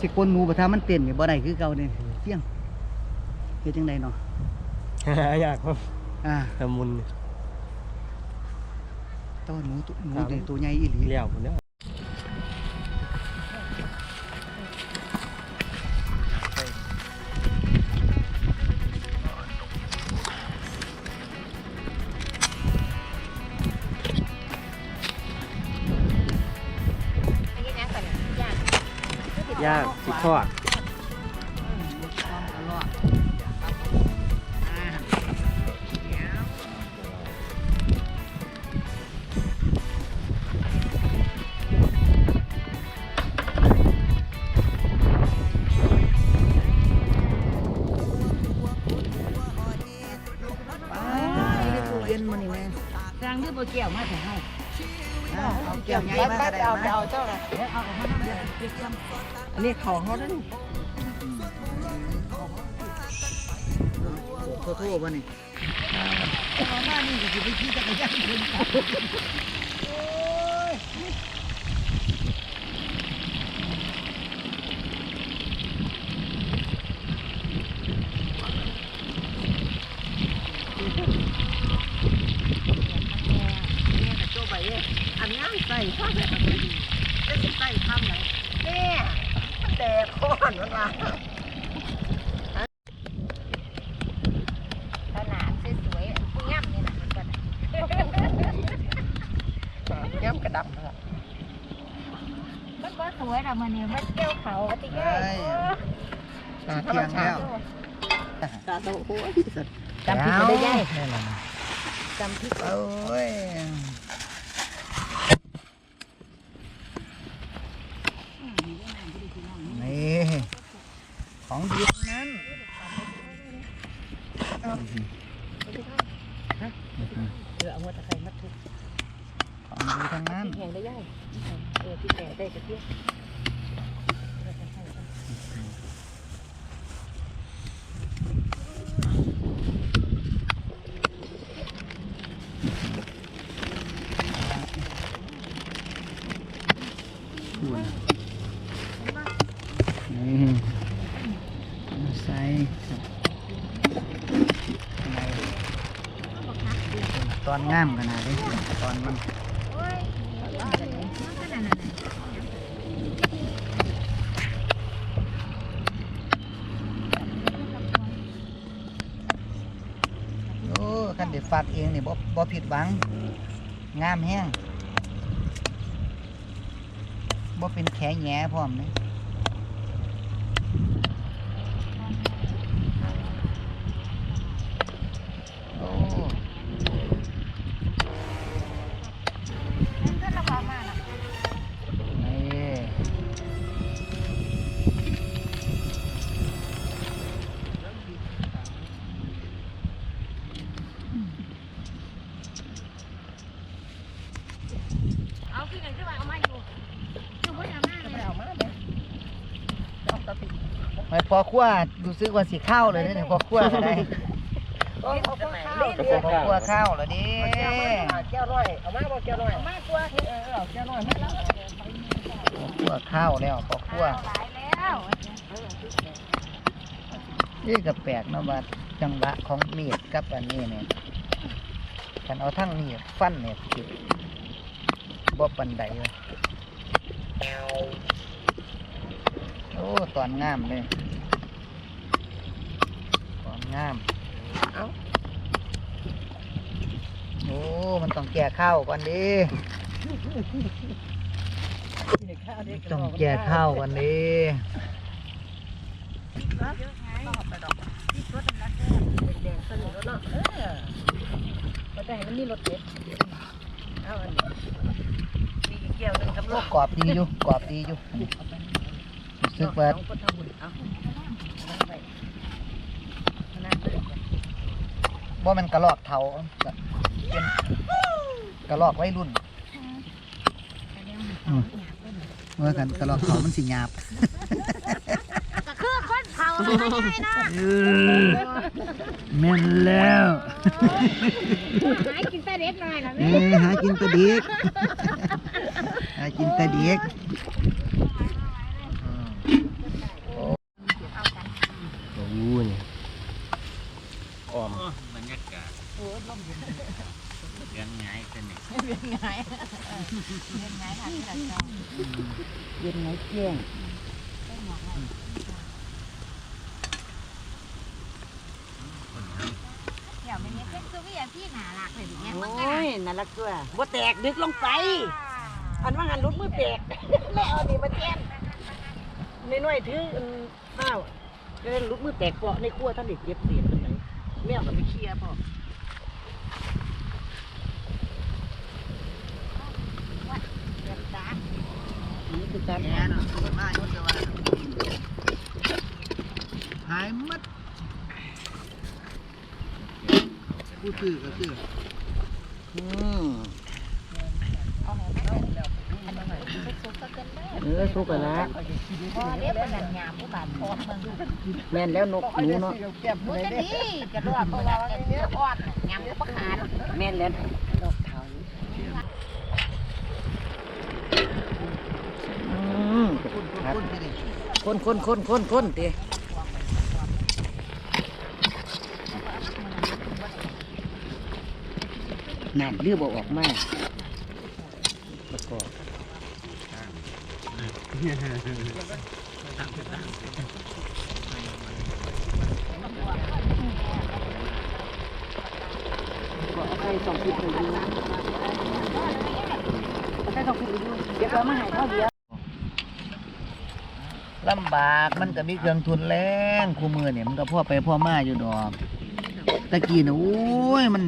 สิกวนหมูบ่ถ้ามันเต้นนี่บ่ได้คือเก่าเด้เสี่ยงเฮ็ดจังไดเนาะหายากครับอ่าละมุนต้นหนูตัวหนูครับ นี่ตัวใหญ่อีหลี เลี้ยวผมเนี่ย ย่างสิทอดเย็นมื้อนี้แม่สร้างด้วยบ่เกี่ยวมาแต่เฮา เอาแก้วใหญ่มาก็ได้เอานะเอาเจ้าน่ะเดี๋ยวเอาออกมาเดี๋ยวเก็บซ้ำอันนี้ของเขาด้อโทษโทษวะนี่เอมานี่ก็สิไปขี่จักรยานเพิ่นโอ้ย โจ้ใบอันนั้นใส่ข้าวจะ สิใส่ทำไหนแม่มันแดกข้อนมันว่าขนาดสวยๆผู้ย่ำนี่นะมันก็ย่ำกระดับมันบ่สวยดอกมันนี่มันเกี่ยวเขาติเอ้ยเที่ยงแล้วตาโตโอ้ยจำผิดไม่ได้ยัยจำผิด โอ้ยนี่ ของดีทั้งนั้นเออเอาหัวตะไคร้มัดทุกของดีทั้งนั้นแห้งได้ยัยเออที่แก่ได้กระเทียมนี่เอาใส่ ตอนงามขนาดนี้ตอนมันโอ้ยขนาดนั้นโอ้คันเด็ดฝากเองนี่บ่บ่ผิดหวังงามแห้งบ่เป็นแขแง่พร้อมเลย ไม่พอครัวรู้สึกว่าสิเข้าเลยเนี่ยพอครัวก็ได้โอ้ยเอาข้าวพอครัวเข้าแล้วดิแก้วน้อยเอามาบ่แก้วน้อยเอามาตัวเออเอาแก้วน้อยมาแล้วพอครัวเข้าแล้วพอครัวหลายแล้วนี่ก็แปลกเนาะว่าจังหวะของมีดกับอันนี้เนี่ยกันเอาทั้งมีดฟันเนี่ยสิบ่ปันใดเลยโอ้ตอนงามเลยตอนงามโอ้มันต้องแก่ข้าวก่อนดิต้องแก่ข้าวก่อนดิแดงสนุกแล้วเนาะเออมันจะให้มันมีรสเด็ดเอาอันนี้มีอีกแก้วนึงกับรโอ้สกรอบดีอยู่กรอบดีอยู่รู้ สึกว่าคนทำบุญเอาไปขนาดนี้ว่ามันกระลอกเทาก็เป็นกระลอกไว้รุ่นเมื่อกันกระลอกเทามันสิหยาบก็คือคนเผาเออแม่นแล้วหายกินแต่เด็กหน่อยนะเอ้ยหากินแตะเด็กหากินแตะเด็ก โอ้นี่ออม บรรยากาศเลี้ยงง่ายกันนี่ เย็นไหมเที่ยงเดี๋ยวมันเนี่ยเป็นตัวอย่างที่น่ารักเลยอย่างเงี้ยโอมันก็้ยนั่นละตัวบ่แตกดึกลงไป อันว่าหันรุดมือแตกแล้วเอานี่มาแทนน้อยๆถืออันข้าวก็เลยรุดมือแตกเปาะในครัวท่านเด็กเย็บเสียกันไหนแม่ก็ไปเคลียร์พ่อ นี่คือ การแม่น่ะมาอยู่แต่ว่าหายหมัดผู้ซื้อก็ซื้ออืมเอเออสุกแล้วนะพอเรียกเป็นหยาบผู้บาดพอมึงแม่นแล้วนกหนูเนาะมึงจะดีจะรอดเพราะว่าเนื้ออ่อนหยาบผู้ขาดแม่นแล้วดอกเทาอื มคนคนคนคนคนคนตีนั่นเรือบอออกมาประกอบก็เอาใส่สองผิดเลยดูเอาใส่สองผิดเลยดูเดี๋ยวเรามาหายเท่าเดียว ลำบากมันก็มีเครื่องทุนแรงคู่มือเนี่ยมันก็พ่อไปพ่อมาอยู่ดอกตะกี้น่ะโอ้ยมัน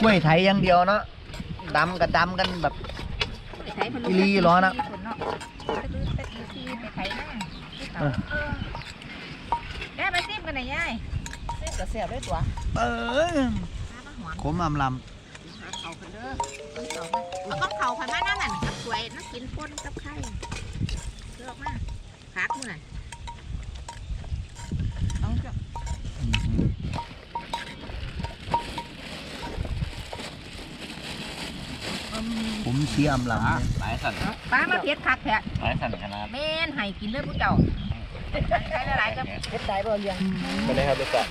กล้วยไถอย่างเดียวเนาะดำกับดำกันแบบอีหลีเหรอนะเออได้ไปซิมกันหน่อยยายจะเสียบได้ตัวเออขมอำลเอาก็เขาขันมานั่นน่ะกับสวยนักกินพ่นกับไข่เลื อกมาพักมึงน่ะเอาจ้ะำผมเสียอำลำเนี่ยหลายสันป้ามาเพียรคักแท้หลายสันขนาดแม่นให้กินเลยผู้เจ้าใช้หลายๆก็เฮ็ดได้บ่เลี้ยงมาเลยครับลูกสาว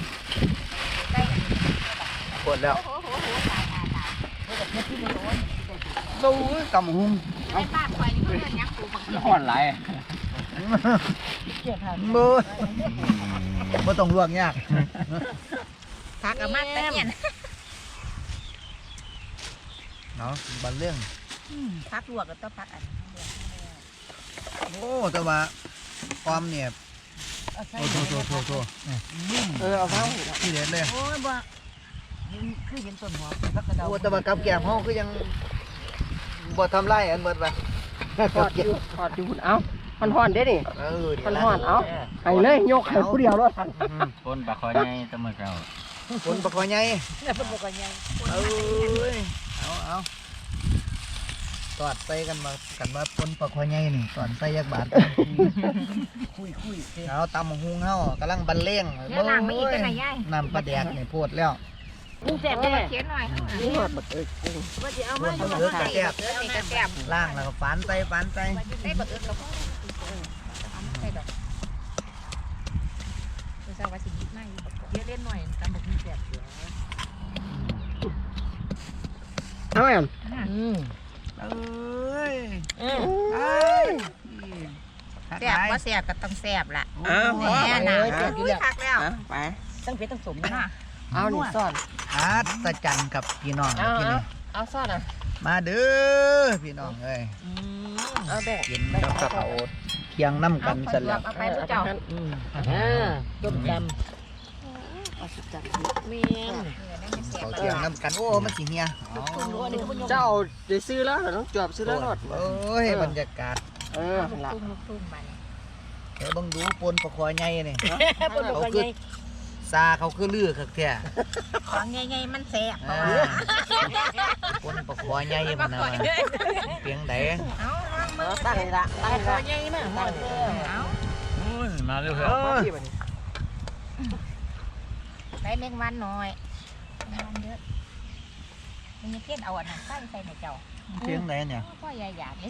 ได้ปวดแล้วโอ้โหโหตายตายตายดูกำหุงไอ้ป้าคอยนี่เขาเรียกยักษ์ปูบักเขียวห่อนหลาย เกี่ยวทางมือบ่ต้องลวกยากพักกับมาตะเกียนเนาะบันเรื่องพักลวกกับต้องพักอันโอ้แต่ว่าความเนี่ยโอ้โถโถโถโถเออเอาเท้าที่เด็ดเลยโอ้ยบ่เห็นคือเห็นต้นหอมพักกระเดาโอ้แต่ว่ากับแกมเฮาคือยังบ่ทำลายอันหมดว่ะทอดอยู่ทอดอยู่เอ้า มันฮ้อนเด้นี่ เออดี๋ยวมันฮ้อนเอ้าให้เลยยกให้ผู้เดียวรถอืมคนปลาคอยใหญ่ตะมือเก่าคนประคอยใหญ่แล้วเพิ่นบอกว่าไงเอ้ยเอาเอาตอดใส่กันมากันมาปนประคอยใหญ่นี่ตอนใส่ยักบาทคุยคุยเอาตำบักหุงเฮากำลังบรรเลงเดี๋ยวล้างมาอีกกันหน่อยยายน้ำปลาแดกนี่โพดแล้วมึงแซ่บเอาแน่มาเขียนหน่อยข้างหลังนี่หอดบักเอิกว่าจะเอามาบักอยู่เอิกข้างแซ่บเออนี่ก็แซ่บล่างแล้วก็ฝานใส่ฝานใส่ได้บักเอิญกับพ่อ เอามาใส่ดอกเดี๋ยวจะว่าสิหยิบมาอยู่เดี๋ยวเล่นหน่อยตำบักมีแซ่บเสือเอาแอมอืมเอ้ยเออเอ้ยแซ่บบ่แซ่บก็ต้องแซ่บล่ะอ้าวแน่น่ะอุ้ยคักแล้วไปตั้งเพชรตั้งสมนะน่ะเอานี่ซ่อนอาตจันกับพี่น้องเอาที่เอานี่เอาซ่อนอะมาเด้อพี่น้องเอ้ยเอาแบกกินกับข้าวโอ๊ต เคียงน้ำกันเสร็จแล้วเอาไปผู้เจ้าอืมอ่าต้มยำเอาสุดจัดเมียนเขาเคียงน้ำกันโอ้มันสิเฮียอ๋อเจ้าได้ซื้อแล้วเหรอน้องจอบซื้อแล้วรถโอ้ยบรรยากาศเออละตุ้มลูกตุ้มไปเดี๋ยวเบังดูปนประคอยใหญ่นี่เปิดบอกว่าไงซาเขาคือลือคักแท้ของใหญ่ๆมันแซ่บเพราะอ่าว่าปนประคอยใหญ่มันนะเพียงใดเอาลองมือตั้งละตั้งละใหญ่มากตั้งเอาอืยมาเร็วครับมาที่บัดนี้ใส่แมงวันหน่อยแมงวันเยอะมันยังเทียนเอาอันนั้นใส่ใส่ในเจ้าเสียงไหนเนี่ยพ่อใหญ่หยาดเลย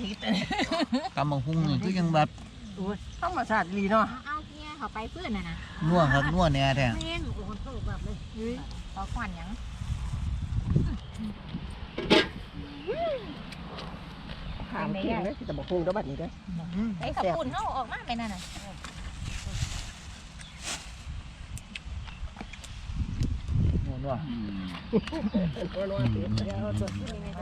กำมังหุ้งนี่คือยังแบบโอ้ยธรรมชาติดีเนาะเอาเนี่ยเขาไปเพื่อนน่ะนะนัวครับนัวแน่แท้แม่นโอ้โหเข้าแบบเลยเฮ้ยเขาควันหยัง ถามเพียงเลยแต่บอกคงเด้อบัดนี้เด้อไอ้ขับปุ่นเขาออกมาไปนั่นน่ะนัวนัวโอ้ยร้อนเสียแล้วตัวนี้วัน